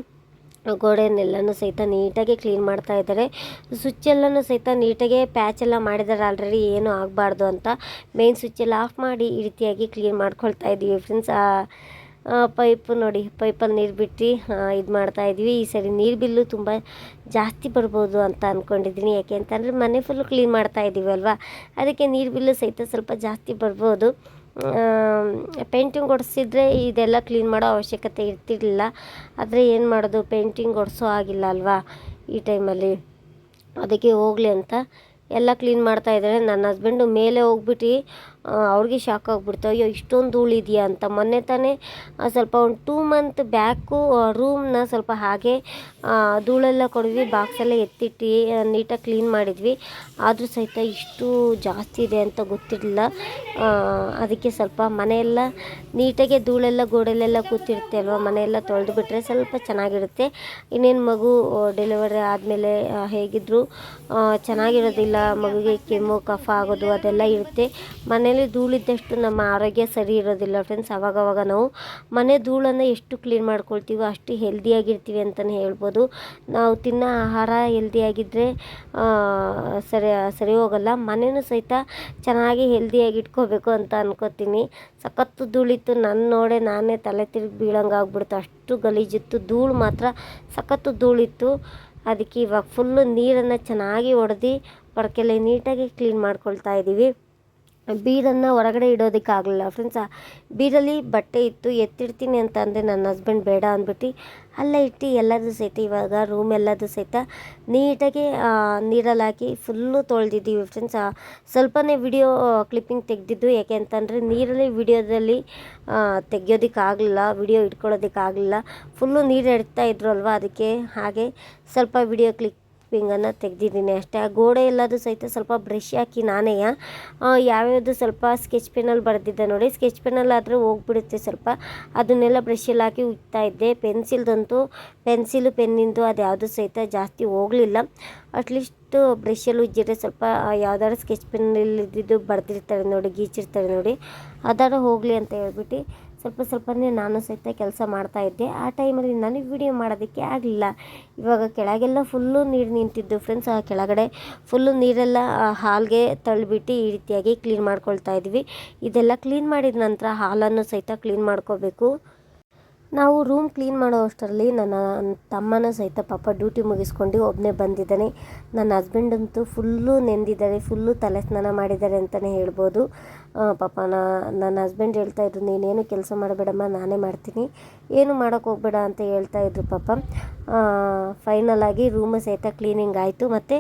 ಗೋಡೆಯನ್ನೆಲ್ಲನೂ ಸಹಿತ ನೀಟಾಗಿ ಕ್ಲೀನ್ ಮಾಡ್ತಾ ಇದ್ದಾರೆ. ಸ್ವಿಚ್ ಸಹಿತ ನೀಟಾಗಿ ಪ್ಯಾಚ್ ಎಲ್ಲ ಮಾಡಿದ್ದಾರೆ. ಆಲ್ರೆಡಿ ಏನು ಆಗಬಾರ್ದು ಅಂತ ಮೇನ್ ಸ್ವಿಚ್ ಎಲ್ಲ ಆಫ್ ಮಾಡಿ ಈ ರೀತಿಯಾಗಿ ಕ್ಲೀನ್ ಮಾಡ್ಕೊಳ್ತಾ ಇದ್ದೀವಿ ಫ್ರೆಂಡ್ಸ್. ಪೈಪ್ ನೋಡಿ, ಪೈಪಲ್ಲಿ ನೀರು ಬಿಟ್ಟು ಇದು ಮಾಡ್ತಾ ಇದ್ದೀವಿ. ಈ ಸರಿ ನೀರು ಬಿಲ್ಲು ತುಂಬ ಜಾಸ್ತಿ ಬರ್ಬೋದು ಅಂತ ಅಂದ್ಕೊಂಡಿದ್ದೀನಿ ಯಾಕೆ ಅಂತಂದರೆ ಮನೆ ಫುಲ್ಲು ಕ್ಲೀನ್ ಮಾಡ್ತಾ ಇದ್ದೀವಿ ಅಲ್ವಾ ಅದಕ್ಕೆ ನೀರು ಬಿಲ್ಲು ಸಹಿತ ಸ್ವಲ್ಪ ಜಾಸ್ತಿ ಬರ್ಬೋದು. ಪೇಂಟಿಂಗ್ ಹೊಡ್ಸಿದ್ರೆ ಇದೆಲ್ಲ ಕ್ಲೀನ್ ಮಾಡೋ ಅವಶ್ಯಕತೆ ಇರ್ತಿರಲಿಲ್ಲ. ಆದರೆ ಏನು ಮಾಡೋದು? ಪೇಂಟಿಂಗ್ ಹೊಡ್ಸೋ ಆಗಿಲ್ಲ ಅಲ್ವಾ ಈ ಟೈಮಲ್ಲಿ? ಅದಕ್ಕೆ ಹೋಗಲಿ ಅಂತ ಎಲ್ಲ ಕ್ಲೀನ್ ಮಾಡ್ತಾ ಇದ್ದಾರೆ. ನನ್ನ ಹಸ್ಬೆಂಡು ಮೇಲೆ ಹೋಗ್ಬಿಟ್ಟು ಅವ್ರಿಗೆ ಶಾಕ್ ಆಗಿಬಿಡ್ತು. ಅಯ್ಯೋ, ಇಷ್ಟೊಂದು ಧೂಳು ಇದೆಯಾ ಅಂತ. ಮೊನ್ನೆ ತಾನೇ ಸ್ವಲ್ಪ ಒಂದು ಟೂ ಮಂತ್ ಬ್ಯಾಕು ರೂಮ್ನ ಸ್ವಲ್ಪ ಹಾಗೆ ಧೂಳೆಲ್ಲ ಕೊಡಿದ್ವಿ. ಬಾಕ್ಸೆಲ್ಲ ಎತ್ತಿಟ್ಟು ನೀಟಾಗಿ ಕ್ಲೀನ್ ಮಾಡಿದ್ವಿ. ಆದರೂ ಸಹಿತ ಇಷ್ಟು ಜಾಸ್ತಿ ಇದೆ ಅಂತ ಗೊತ್ತಿರಲಿಲ್ಲ. ಅದಕ್ಕೆ ಸ್ವಲ್ಪ ಮನೆಯೆಲ್ಲ ನೀಟಾಗೆ ಧೂಳೆಲ್ಲ, ಗೋಡೆಲೆಲ್ಲ ಕೂತಿರುತ್ತೆ ಅಲ್ವಾ? ಮನೆಯೆಲ್ಲ ತೊಳೆದು ಬಿಟ್ಟರೆ ಸ್ವಲ್ಪ ಚೆನ್ನಾಗಿರುತ್ತೆ. ಇನ್ನೇನು ಮಗು ಡೆಲಿವರಿ ಆದಮೇಲೆ ಹೇಗಿದ್ರು ಚೆನ್ನಾಗಿರೋದಿಲ್ಲ. ಮಗುಗೆ ಕೆಮ್ಮು, ಕಫ ಆಗೋದು ಅದೆಲ್ಲ ಇರುತ್ತೆ. ಮನೇಲಿ ಧೂಳಿದ್ದಷ್ಟು ನಮ್ಮ ಆರೋಗ್ಯ ಸರಿ ಇರೋದಿಲ್ಲ ಫ್ರೆಂಡ್ಸ್ ಅವಾಗವಾಗ ನಾವು ಮನೆ ಧೂಳನ್ನು ಎಷ್ಟು ಕ್ಲೀನ್ ಮಾಡ್ಕೊಳ್ತೀವೋ ಅಷ್ಟು ಹೆಲ್ದಿಯಾಗಿರ್ತೀವಿ ಅಂತಲೇ ಹೇಳ್ಬೋದು. ನಾವು ತಿನ್ನೋ ಆಹಾರ ಹೆಲ್ದಿಯಾಗಿದ್ದರೆ ಸರಿ ಸರಿ ಹೋಗಲ್ಲ. ಮನೆಯೂ ಸಹಿತ ಚೆನ್ನಾಗಿ ಹೆಲ್ದಿಯಾಗಿ ಇಟ್ಕೋಬೇಕು ಅಂತ ಅನ್ಕೋತೀನಿ. ಸಖತ್ತು ಧೂಳಿತ್ತು ನನ್ನ ನೋಡೆ ನಾನೇ ತಲೆ ತಿರುಗಿ ಬೀಳಂಗೆ ಆಗ್ಬಿಡ್ತು. ಅಷ್ಟು ಗಲೀಜಿತ್ತು. ಧೂಳು ಮಾತ್ರ ಸಖತ್ತು ಧೂಳಿತ್ತು. ಅದಕ್ಕೆ ಇವಾಗ ಫುಲ್ಲು ನೀರನ್ನು ಚೆನ್ನಾಗಿ ಹೊಡೆದು ಪಡ್ಕೆಲ್ಲ ನೀಟಾಗಿ ಕ್ಲೀನ್ ಮಾಡ್ಕೊಳ್ತಾ ಇದ್ದೀವಿ ಬೀರನ್ನು ಹೊರಗಡೆ ಇಡೋದಕ್ಕಾಗಲಿಲ್ಲ. ಫ್ರೆಂಡ್ಸ್ ಬೀರಲ್ಲಿ ಬಟ್ಟೆ ಇತ್ತು, ಎತ್ತಿಡ್ತೀನಿ ಅಂತ ಅಂದೆ ನನ್ನ ಹಸ್ಬೆಂಡ್ ಬೇಡ ಅಂದ್ಬಿಟ್ಟು, ಅಲ್ಲೇ ಇಟ್ಟು ಎಲ್ಲದೂ ಸಹಿತ ಇವಾಗ ರೂಮ್ ಎಲ್ಲದೂ ಸಹಿತ ನೀಟಾಗಿ ನೀರಲ್ಲಿ ಹಾಕಿ ಫುಲ್ಲು ತೊಳೆದಿದ್ದೀವಿ ಫ್ರೆಂಡ್ಸ್. ಸ್ವಲ್ಪನೇ ವಿಡಿಯೋ ಕ್ಲಿಪ್ಪಿಂಗ್ ತೆಗೆದಿದ್ದು ಯಾಕೆ ಅಂತಂದರೆ, ನೀರಲ್ಲಿ ವಿಡಿಯೋದಲ್ಲಿ ತೆಗಿಯೋದಕ್ಕಾಗಲಿಲ್ಲ ವಿಡಿಯೋ ಇಟ್ಕೊಳ್ಳೋದಕ್ಕಾಗಲಿಲ್ಲ. ಫುಲ್ಲು ನೀರು ಎಡ್ತಾ ಇದ್ರು ಅಲ್ವಾ ಅದಕ್ಕೆ? ಹಾಗೆ ಸ್ವಲ್ಪ ವಿಡಿಯೋ ಕ್ಲಿಕ್ ಪಿಂಗನ್ನು ತೆಗೆದಿದ್ದೀನಿ ಅಷ್ಟೇ. ಆ ಗೋಡೆ ಎಲ್ಲದು ಸಹಿತ ಸ್ವಲ್ಪ ಬ್ರಷ್ ಹಾಕಿ ನಾನೇ ಯಾವ್ಯಾವುದು ಸ್ವಲ್ಪ ಸ್ಕೆಚ್ ಪೆನ್ನಲ್ಲಿ ಬರೆದಿದ್ದೆ ನೋಡಿ. ಸ್ಕೆಚ್ ಪೆನ್ನಲ್ಲಿ ಆದರೆ ಹೋಗ್ಬಿಡುತ್ತೆ ಸ್ವಲ್ಪ. ಅದನ್ನೆಲ್ಲ ಬ್ರಷಲ್ಲಿ ಹಾಕಿ ಉಜ್ತಾ ಇದ್ದೆ. ಪೆನ್ಸಿಲ್ದಂತೂ, ಪೆನ್ಸಿಲು, ಪೆನ್ನಿಂದು ಅದು ಯಾವುದು ಸಹಿತ ಜಾಸ್ತಿ ಹೋಗಲಿಲ್ಲ. ಅಟ್ಲೀಸ್ಟ್ ಬ್ರಷಲ್ಲಿ ಉಜ್ಜಿದ್ರೆ ಸ್ವಲ್ಪ ಯಾವ್ದಾದ್ರು ಸ್ಕೆಚ್ ಪೆನ್ನಲ್ಲಿ ಇದ್ದಿದ್ದು ಬರೆದಿರ್ತಾರೆ ನೋಡಿ, ಗೀಚಿರ್ತಾರೆ ನೋಡಿ. ಅದಾರ ಹೋಗಲಿ ಅಂತ ಹೇಳ್ಬಿಟ್ಟು ಸ್ವಲ್ಪ ಸ್ವಲ್ಪನೇ ನಾನು ಸಹಿತ ಕೆಲಸ ಮಾಡ್ತಾ ಇದ್ದೆ. ಆ ಟೈಮಲ್ಲಿ ನನಗೆ ವಿಡಿಯೋ ಮಾಡೋದಕ್ಕೆ ಆಗಲಿಲ್ಲ. ಇವಾಗ ಕೆಳಗೆಲ್ಲ ಫುಲ್ಲು ನೀರು ನಿಂತಿದ್ದು. ಫ್ರೆಂಡ್ಸ್, ಆ ಕೆಳಗಡೆ ಫುಲ್ಲು ನೀರೆಲ್ಲ ಹಾಲ್ಗೆ ತಳ್ಳಿಬಿಟ್ಟು ಈ ರೀತಿಯಾಗಿ ಕ್ಲೀನ್ ಮಾಡ್ಕೊಳ್ತಾ ಇದ್ವಿ. ಇದೆಲ್ಲ ಕ್ಲೀನ್ ಮಾಡಿದ ನಂತರ ಹಾಲನ್ನು ಸಹಿತ ಕ್ಲೀನ್ ಮಾಡ್ಕೋಬೇಕು. ನಾವು ರೂಮ್ ಕ್ಲೀನ್ ಮಾಡೋ ಅಷ್ಟರಲ್ಲಿ ನನ್ನ ತಮ್ಮನ ಸಹಿತ ಪಾಪ ಡ್ಯೂಟಿ ಮುಗಿಸ್ಕೊಂಡು ಒಬ್ಬನೇ ಬಂದಿದ್ದಾನೆ. ನನ್ನ ಹಸ್ಬೆಂಡ್ ಅಂತೂ ಫುಲ್ಲು ನೆಂದಿದ್ದಾರೆ, ಫುಲ್ಲು ತಲೆ ಸ್ನಾನ ಮಾಡಿದ್ದಾರೆ ಅಂತಲೇ ಹೇಳ್ಬೋದು. ಪಾಪ, ನಾ, ನನ್ನ ಹಸ್ಬೆಂಡ್ ಹೇಳ್ತಾ ಇದ್ರು, ನೀನೇನು ಕೆಲಸ ಮಾಡಬೇಡಮ್ಮ, ನಾನೇ ಮಾಡ್ತೀನಿ. ಏನು ಮಾಡೋಕ್ಕೆ ಹೋಗಬೇಡ ಅಂತ ಹೇಳ್ತಾ ಇದ್ರು ಪಾಪ. ಫೈನಲ್ ಆಗಿ ರೂಮ್ ಸಹಿತ ಕ್ಲೀನಿಂಗ್ ಆಯಿತು. ಮತ್ತು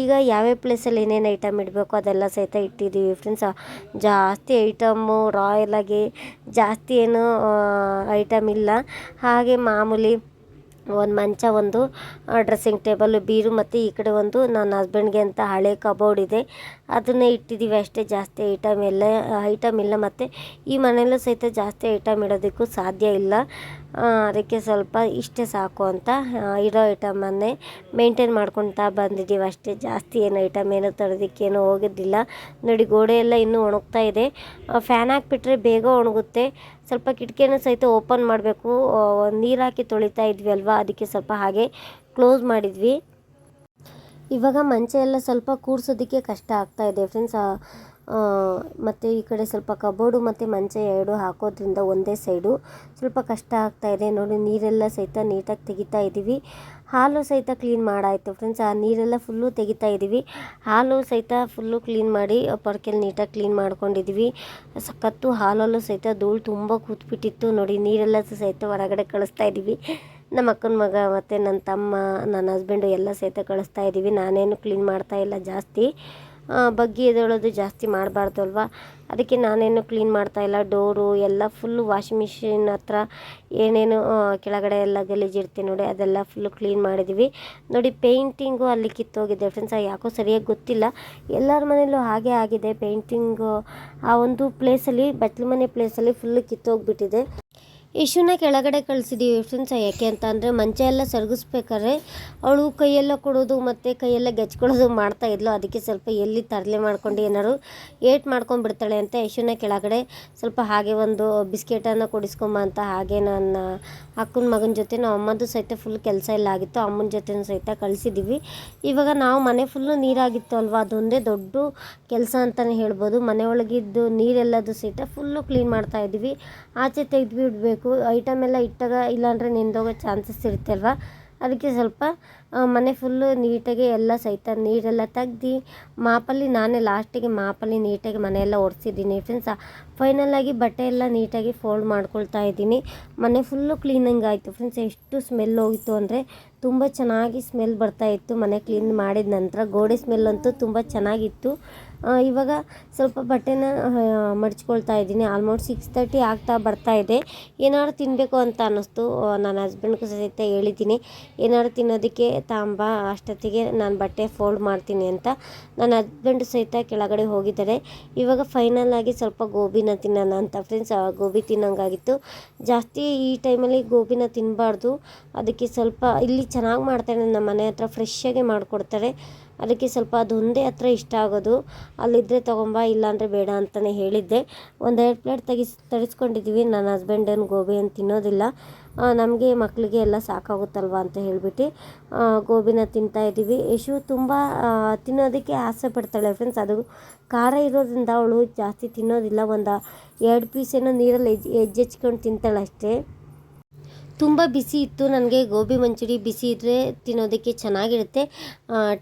ಈಗ ಯಾವ್ಯಾವ ಪ್ಲೇಸಲ್ಲಿ ಏನೇನು ಐಟಮ್ ಇಡಬೇಕು, ಅದೆಲ್ಲ ಸಹಿತ ಇಟ್ಟಿದ್ದೀವಿ ಫ್ರೆಂಡ್ಸ್ ಜಾಸ್ತಿ ಐಟಮ್ಮು ರಾಯಲ್ ಆಗಿ ಜಾಸ್ತಿ ಏನು ಐಟಮ್ ಇಲ್ಲ. ಹಾಗೆ ಮಾಮೂಲಿ ಒಂದು ಮಂಚ, ಒಂದು ಡ್ರೆಸ್ಸಿಂಗ್ ಟೇಬಲ್ ಬೀರು ಮತ್ತು ಈ ಕಡೆ ಒಂದು ನನ್ನ ಹಸ್ಬೆಂಡ್ಗೆ ಅಂತ ಹಳೆ ಕಬೋರ್ಡ್ ಇದೆ. ಅದನ್ನು ಇಟ್ಟಿದ್ದೀವಿ ಅಷ್ಟೇ, ಜಾಸ್ತಿ ಐಟಮ್ ಎಲ್ಲ ಐಟಮ್ ಇಲ್ಲ ಮತ್ತು ಈ ಮನೆಯಲ್ಲೂ ಸಹಿತ ಜಾಸ್ತಿ ಐಟಮ್ ಇಡೋದಕ್ಕೂ ಸಾಧ್ಯ ಇಲ್ಲ. ಅದಕ್ಕೆ ಸ್ವಲ್ಪ ಇಷ್ಟೇ ಸಾಕು ಅಂತ ಇರೋ ಐಟಮನ್ನೇ ಮೇಂಟೈನ್ ಮಾಡ್ಕೊತಾ ಬಂದಿದ್ದೀವಿ ಅಷ್ಟೇ. ಜಾಸ್ತಿ ಏನು ಐಟಮ್ ಏನು ತರೋದಕ್ಕೇನು ಹೋಗಿದ್ದಿಲ್ಲ. ನೋಡಿ ಗೋಡೆ ಎಲ್ಲ ಇನ್ನೂ ಒಣಗ್ತಾ ಇದೆ. ಫ್ಯಾನ್ ಹಾಕಿಬಿಟ್ರೆ ಬೇಗ ಒಣಗುತ್ತೆ. ಸ್ವಲ್ಪ ಕಿಟಕಿಯನ್ನು ಸಹಿತ ಓಪನ್ ಮಾಡಬೇಕು. ನೀರು ಹಾಕಿ ತೊಳಿತಾ ಇದ್ವಿ ಅಲ್ವಾ? ಅದಕ್ಕೆ ಸ್ವಲ್ಪ ಹಾಗೆ ಕ್ಲೋಸ್ ಮಾಡಿದ್ವಿ. ಇವಾಗ ಮಂಚ ಎಲ್ಲ ಸ್ವಲ್ಪ ಕೂರಿಸೋದಕ್ಕೆ ಕಷ್ಟ ಆಗ್ತಾ ಇದೆ ಫ್ರೆಂಡ್ಸ್. ಮತ್ತು ಈ ಕಡೆ ಸ್ವಲ್ಪ ಕಬೋರ್ಡು ಮತ್ತು ಮಂಚ ಎರಡು ಹಾಕೋದ್ರಿಂದ ಒಂದೇ ಸೈಡು ಸ್ವಲ್ಪ ಕಷ್ಟ ಆಗ್ತಾ ಇದೆ. ನೋಡಿ, ನೀರೆಲ್ಲ ಸಹಿತ ನೀಟಾಗಿ ತೆಗಿತಾ ಇದ್ದೀವಿ. ಹಾಲು ಸಹಿತ ಕ್ಲೀನ್ ಮಾಡಾಯಿತು ಫ್ರೆಂಡ್ಸ್. ಆ ನೀರೆಲ್ಲ ಫುಲ್ಲು ತೆಗಿತಾ ಇದ್ದೀವಿ. ಹಾಲು ಸಹಿತ ಫುಲ್ಲು ಕ್ಲೀನ್ ಮಾಡಿ ಪೊರ್ಕೆಲ್ ನೀಟಾಗಿ ಕ್ಲೀನ್ ಮಾಡ್ಕೊಂಡಿದ್ದೀವಿ. ಸಖತ್ತು ಹಾಲಲ್ಲೂ ಸಹಿತ ಧೂಳು ತುಂಬ ಕೂತ್ಬಿಟ್ಟಿತ್ತು. ನೋಡಿ, ನೀರೆಲ್ಲ ಸಹಿತ ಹೊರಗಡೆ ಕಳಿಸ್ತಾ ಇದ್ದೀವಿ. ನಮ್ಮ ಅಕ್ಕನ ಮಗ ಮತ್ತು ನನ್ನ ತಮ್ಮ, ನನ್ನ ಹಸ್ಬೆಂಡು ಎಲ್ಲ ಸಹಿತ ಕಳಿಸ್ತಾ ಇದ್ದೀವಿ. ನಾನೇನು ಕ್ಲೀನ್ ಮಾಡ್ತಾ ಇಲ್ಲ ಜಾಸ್ತಿ. ಬಗ್ಗಿ ಎದ್ದೇಳೋದು ಜಾಸ್ತಿ ಮಾಡಬಾರ್ದು ಅಲ್ವಾ ಅದಕ್ಕೆ ನಾನೇನು ಕ್ಲೀನ್ ಮಾಡ್ತಾ ಇಲ್ಲ. ಡೋರು ಎಲ್ಲ ಫುಲ್ಲು ವಾಷಿಂಗ್ ಮಿಷಿನ್ ಹತ್ರ ಏನೇನು ಕೆಳಗಡೆ ಎಲ್ಲ ಗಲೀಜಿರುತ್ತೆ ನೋಡಿ, ಅದೆಲ್ಲ ಫುಲ್ಲು ಕ್ಲೀನ್ ಮಾಡಿದ್ದೀವಿ ನೋಡಿ ಪೇಂಟಿಂಗು ಅಲ್ಲಿ ಕಿತ್ತೋಗಿದೆ ಫ್ರೆಂಡ್ಸ್ ಯಾಕೋ ಸರಿಯಾಗಿ ಗೊತ್ತಿಲ್ಲ. ಎಲ್ಲರ ಮನೇಲೂ ಹಾಗೆ ಆಗಿದೆ ಪೇಂಟಿಂಗು ಆ ಒಂದು ಪ್ಲೇಸಲ್ಲಿ ಬಟ್ಲು ಮನೆ ಪ್ಲೇಸಲ್ಲಿ ಫುಲ್ಲು ಕಿತ್ತೋಗ್ಬಿಟ್ಟಿದೆ. ಯಶುನ ಕೆಳಗಡೆ ಕಳಿಸಿದ್ದೀವಿ ಫ್ರೆಂಡ್ಸ್ ಯಾಕೆ ಅಂತ ಅಂದರೆ ಮಂಚ ಎಲ್ಲ ಸರ್ಗಿಸ್ಬೇಕಾದ್ರೆ ಅವಳು ಕೈಯೆಲ್ಲ ಕೊಡೋದು ಮತ್ತು ಕೈಯೆಲ್ಲ ಗೆಚ್ಕೊಳ್ಳೋದು ಮಾಡ್ತಾ ಇದ್ಲು. ಅದಕ್ಕೆ ಸ್ವಲ್ಪ ಎಲ್ಲಿ ತರಲೆ ಮಾಡ್ಕೊಂಡು ಏನಾದ್ರು ಏಟ್ ಮಾಡ್ಕೊಂಡ್ಬಿಡ್ತಾಳೆ ಅಂತ ಯಶುನ ಕೆಳಗಡೆ ಸ್ವಲ್ಪ ಹಾಗೆ ಒಂದು ಬಿಸ್ಕೆಟನ್ನು ಕೊಡಿಸ್ಕೊಂಬ ಅಂತ ಹಾಗೆ ನನ್ನ ಅಕ್ಕನ ಮಗನ ಜೊತೆ ನಾವು ಅಮ್ಮದು ಸಹಿತ ಫುಲ್ ಕೆಲಸ ಎಲ್ಲ ಆಗಿತ್ತು. ಅಮ್ಮನ ಜೊತೆ ಸಹಿತ ಕಳಿಸಿದ್ದೀವಿ ಇವಾಗ ನಾವು ಮನೆ ಫುಲ್ಲು ನೀರಾಗಿತ್ತು ಅಲ್ವಾ? ಅದೊಂದೇ ದೊಡ್ಡ ಕೆಲಸ ಅಂತಲೇ ಹೇಳ್ಬೋದು. ಮನೆ ಒಳಗಿದ್ದು ನೀರೆಲ್ಲದು ಸಹಿತ ಫುಲ್ಲು ಕ್ಲೀನ್ ಮಾಡ್ತಾ ಇದ್ದೀವಿ. ಆಚೆ ತೆಗೆದು ಬಿಡಬೇಕು ಐಟಮ್ ಎಲ್ಲ ಇಟ್ಟಾಗ ಇಲ್ಲಾಂದರೆ ನಿಂದೋಗೋ ಚಾನ್ಸಸ್ ಇರುತ್ತೆ ಅಲ್ವಾ ಅದಕ್ಕೆ ಸ್ವಲ್ಪ ಮನೆ ಫುಲ್ಲು ನೀಟಾಗಿ ಎಲ್ಲ ಸಹಿತ ನೀರೆಲ್ಲ ತೆಗ್ದು, ಮಾಪಲ್ಲಿ ನಾನೇ ಲಾಸ್ಟಿಗೆ ಮಾಪಲ್ಲಿ ನೀಟಾಗಿ ಮನೆಯೆಲ್ಲ ಒರೆಸಿದ್ದೀನಿ ಫ್ರೆಂಡ್ಸ್ ಫೈನಲಾಗಿ ಬಟ್ಟೆ ಎಲ್ಲ ನೀಟಾಗಿ ಫೋಲ್ಡ್ ಮಾಡ್ಕೊಳ್ತಾ ಇದ್ದೀನಿ. ಮನೆ ಫುಲ್ಲು ಕ್ಲೀನಿಂಗ್ ಆಯಿತು ಫ್ರೆಂಡ್ಸ್ ಎಷ್ಟು ಸ್ಮೆಲ್ ಹೋಗಿತ್ತು ಅಂದರೆ ತುಂಬ ಚೆನ್ನಾಗಿ ಸ್ಮೆಲ್ ಬರ್ತಾ ಇತ್ತು. ಮನೆ ಕ್ಲೀನ್ ಮಾಡಿದ ನಂತರ ಗೋಡೆ ಸ್ಮೆಲ್ ಅಂತೂ ತುಂಬ ಚೆನ್ನಾಗಿತ್ತು. ಇವಾಗ ಸ್ವಲ್ಪ ಬಟ್ಟೆನ ಮಡ್ಚ್ಕೊಳ್ತಾ ಇದ್ದೀನಿ. ಆಲ್ಮೋಸ್ಟ್ ಸಿಕ್ಸ್ ತರ್ಟಿ ಆಗ್ತಾ ಬರ್ತಾ ಇದೆ. ಏನಾದ್ರು ತಿನ್ನಬೇಕು ಅಂತ ಅನ್ನಿಸ್ತು ನನ್ನ ಹಸ್ಬೆಂಡ್ಗೂ ಸಹಿತ ಹೇಳಿದ್ದೀನಿ. ಏನಾದ್ರು ತಿನ್ನೋದಕ್ಕೆ ತಾಂಬ, ಅಷ್ಟೊತ್ತಿಗೆ ನಾನು ಬಟ್ಟೆ ಫೋಲ್ಡ್ ಮಾಡ್ತೀನಿ ಅಂತ ನನ್ನ ಹಸ್ಬೆಂಡ್ ಸಹಿತ ಕೆಳಗಡೆ ಹೋಗಿದ್ದಾರೆ. ಇವಾಗ ಫೈನಲ್ ಆಗಿ ಸ್ವಲ್ಪ ಗೋಬಿನ ತಿನ್ನೋಣ ಅಂತ ಫ್ರೆಂಡ್ಸ್ ಗೋಬಿ ತಿನ್ನೋಂಗಾಗಿತ್ತು. ಜಾಸ್ತಿ ಈ ಟೈಮಲ್ಲಿ ಗೋಬಿನ ತಿನ್ನಬಾರ್ದು ಅದಕ್ಕೆ ಸ್ವಲ್ಪ ಇಲ್ಲಿ ಚೆನ್ನಾಗಿ ಮಾಡ್ತಾರೆ, ನಮ್ಮ ಮನೆ ಹತ್ರ ಫ್ರೆಶ್ಶಾಗೆ ಮಾಡಿಕೊಡ್ತಾರೆ. ಅದಕ್ಕೆ ಸ್ವಲ್ಪ ಅದೊಂದೇ ಹತ್ರ ಇಷ್ಟ ಆಗೋದು. ಅಲ್ಲಿದ್ದರೆ ತೊಗೊಂಬ, ಇಲ್ಲಾಂದರೆ ಬೇಡ ಅಂತಲೇ ಹೇಳಿದ್ದೆ. ಒಂದೆರಡು ಪ್ಲೇಟ್ ತೆಗಿಸ್ ತರಿಸ್ಕೊಂಡಿದ್ದೀವಿ ನನ್ನ ಹಸ್ಬೆಂಡೇನು ಗೋಬಿ ಏನು ತಿನ್ನೋದಿಲ್ಲ. ನಮಗೆ ಮಕ್ಕಳಿಗೆ ಎಲ್ಲ ಸಾಕಾಗುತ್ತಲ್ವ ಅಂತ ಹೇಳಿಬಿಟ್ಟು ಗೋಬಿನ ತಿಂತಾ ಇದ್ದೀವಿ. ಯಶು ತುಂಬ ತಿನ್ನೋದಕ್ಕೆ ಆಸೆ ಪಡ್ತಾಳೆ ಫ್ರೆಂಡ್ಸ್ ಅದು ಖಾರ ಇರೋದ್ರಿಂದ ಅವಳು ಜಾಸ್ತಿ ತಿನ್ನೋದಿಲ್ಲ. ಒಂದು ಎರಡು ಪೀಸ್ ಏನೋ ನೀರಲ್ಲಿ ಎಜ್ ಎಜ್ಜೆಚ್ಕೊಂಡು ತಿಂತಾಳೆ ಅಷ್ಟೇ. ತುಂಬ ಬಿಸಿ ಇತ್ತು. ನನಗೆ ಗೋಬಿ ಮಂಚೂರಿ ಬಿಸಿ ಇದ್ದರೆ ತಿನ್ನೋದಕ್ಕೆ ಚೆನ್ನಾಗಿರುತ್ತೆ.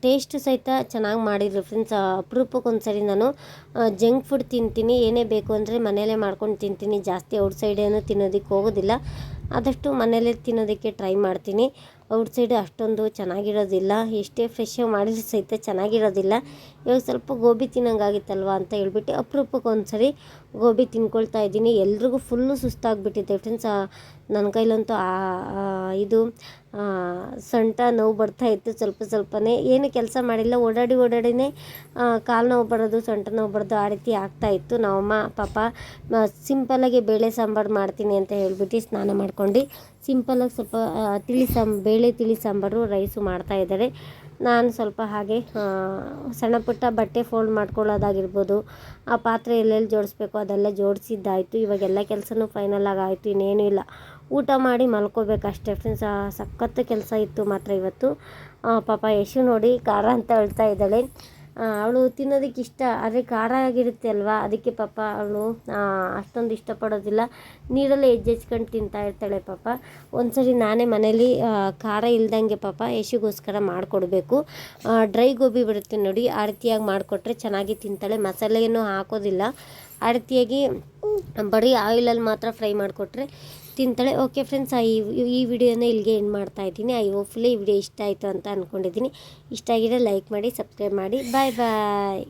ಟೇಸ್ಟ್ ಸಹಿತ ಚೆನ್ನಾಗಿ ಮಾಡಿದ್ರು ಫ್ರೆಂಡ್ಸ್ ಅಪರೂಪಕ್ಕೆ ಒಂದ್ಸರಿ ನಾನು ಜಂಕ್ ಫುಡ್ ತಿಂತೀನಿ. ಏನೇ ಬೇಕು ಅಂದರೆ ಮನೆಯಲ್ಲೇ ಮಾಡ್ಕೊಂಡು ತಿಂತೀನಿ. ಜಾಸ್ತಿ ಔಟ್ಸೈಡ್ ಏನು ತಿನ್ನೋದಕ್ಕೆ ಹೋಗೋದಿಲ್ಲ. ಆದಷ್ಟು ಮನೆಯಲ್ಲೇ ತಿನ್ನೋದಕ್ಕೆ ಟ್ರೈ ಮಾಡ್ತೀನಿ. ಔಟ್ ಸೈಡ್ ಅಷ್ಟೊಂದು ಚೆನ್ನಾಗಿರೋದಿಲ್ಲ. ಎಷ್ಟೇ ಫ್ರೆಶ್ ಮಾಡಿದ್ರು ಸಹಿತ ಚೆನ್ನಾಗಿರೋದಿಲ್ಲ. ಇವಾಗ ಸ್ವಲ್ಪ ಗೋಬಿ ತಿನ್ನೋಂಗಾಗಿತ್ತಲ್ವ ಅಂತ ಹೇಳ್ಬಿಟ್ಟು ಅಪರೂಪಕ್ಕೆ ಒಂದ್ಸರಿ ಗೋಬಿ ತಿನ್ಕೊಳ್ತಾ ಇದ್ದೀನಿ. ಎಲ್ರಿಗೂ ಫುಲ್ಲು ಸುಸ್ತಾಗಿಬಿಟ್ಟಿದೆ ಫ್ರೆಂಡ್ಸ್ ನನ್ನ ಕೈಲಂತೂ ಇದು ಸಂಟ ನೋವು ಬರ್ತಾ ಇತ್ತು ಸ್ವಲ್ಪ ಸ್ವಲ್ಪನೇ. ಏನು ಕೆಲಸ ಮಾಡಿಲ್ಲ. ಓಡಾಡಿ ಓಡಾಡಿನೇ ಕಾಲು ನೋವು ಬರೋದು, ಸೊಂಟ ನೋವು ಬರೋದು ಆ ರೀತಿ ಆಗ್ತಾ ಇತ್ತು. ನಮ್ಮಮ್ಮ ಪಾಪ ಸಿಂಪಲ್ಲಾಗಿ ಬೇಳೆ ಸಾಂಬಾರು ಮಾಡ್ತೀನಿ ಅಂತ ಹೇಳ್ಬಿಟ್ಟು ಸ್ನಾನ ಮಾಡ್ಕೊಂಡು ಸಿಂಪಲ್ಲಾಗಿ ಸ್ವಲ್ಪ ತಿಳಿ ಸಾಂಬ್ ಬೇಳೆ ತಿಳಿ ಸಾಂಬಾರು ರೈಸು ಮಾಡ್ತಾ ಇದ್ದಾರೆ. ನಾನು ಸ್ವಲ್ಪ ಹಾಗೆ ಸಣ್ಣ ಪುಟ್ಟ ಬಟ್ಟೆ ಫೋಲ್ಡ್ ಮಾಡ್ಕೊಳ್ಳೋದಾಗಿರ್ಬೋದು, ಆ ಪಾತ್ರೆ ಎಲ್ಲೆಲ್ಲಿ ಜೋಡಿಸ್ಬೇಕು ಅದೆಲ್ಲ ಜೋಡಿಸಿದ್ದಾಯಿತು, ಇವಾಗೆಲ್ಲ ಕೆಲಸನೂ ಫೈನಲ್ ಆಗಿ ಆಯಿತು, ಇನ್ನೇನೂ ಇಲ್ಲ. ಊಟ ಮಾಡಿ ಮಲ್ಕೋಬೇಕಷ್ಟೇ ಫ್ರೆಂಡ್ಸ್ ಸಖತ್ತು ಕೆಲಸ ಇತ್ತು ಮಾತ್ರ ಇವತ್ತು. ಪಾಪ ಯಶು ನೋಡಿ ಖಾರ ಅಂತ ಅಳ್ತಾ ಇದ್ದಾಳೆ. ಅವಳು ತಿನ್ನೋದಕ್ಕೆ ಇಷ್ಟ, ಆದರೆ ಖಾರ ಆಗಿರುತ್ತೆ ಅಲ್ವಾ? ಅದಕ್ಕೆ ಪಾಪ ಅವಳು ಅಷ್ಟೊಂದು ಇಷ್ಟಪಡೋದಿಲ್ಲ. ನೀರಲ್ಲೇ ಹೆಜ್ಜೆಚ್ಕೊಂಡು ತಿಂತಾ ಇರ್ತಾಳೆ ಪಾಪ. ಒಂದ್ಸರಿ ನಾನೇ ಮನೇಲಿ ಖಾರ ಇಲ್ದಂಗೆ ಪಾಪ ಯಶಿಗೋಸ್ಕರ ಮಾಡಿಕೊಡ್ಬೇಕು. ಡ್ರೈ ಗೋಬಿ ಬರುತ್ತೆ ನೋಡಿ ಆ ರೀತಿಯಾಗಿ ಮಾಡಿಕೊಟ್ರೆ ಚೆನ್ನಾಗಿ ತಿಂತಾಳೆ. ಮಸಾಲೆ ಏನು ಹಾಕೋದಿಲ್ಲ. ಆ ರೀತಿಯಾಗಿ ಬರೀ ಆಯಿಲಲ್ಲಿ ಮಾತ್ರ ಫ್ರೈ ಮಾಡಿಕೊಟ್ರೆ ತಿಂತಾಳೆ, ಓಕೆ ಫ್ರೆಂಡ್ಸ್ ಈ ಈ ವಿಡಿಯೋನ ಇಲ್ಲಿಗೆ ಎಂಡ್ ಮಾಡ್ತಾ ಇದ್ದೀನಿ. ಐ ಹೋಪ್ಫುಲಿ ಈ ವಿಡಿಯೋ ಇಷ್ಟ ಆಯಿತು ಅಂತ ಅಂದ್ಕೊಂಡಿದ್ದೀನಿ ಇಷ್ಟ ಆಗಿದ್ರೆ ಲೈಕ್ ಮಾಡಿ, ಸಬ್ಸ್ಕ್ರೈಬ್ ಮಾಡಿ. ಬಾಯ್ ಬಾಯ್.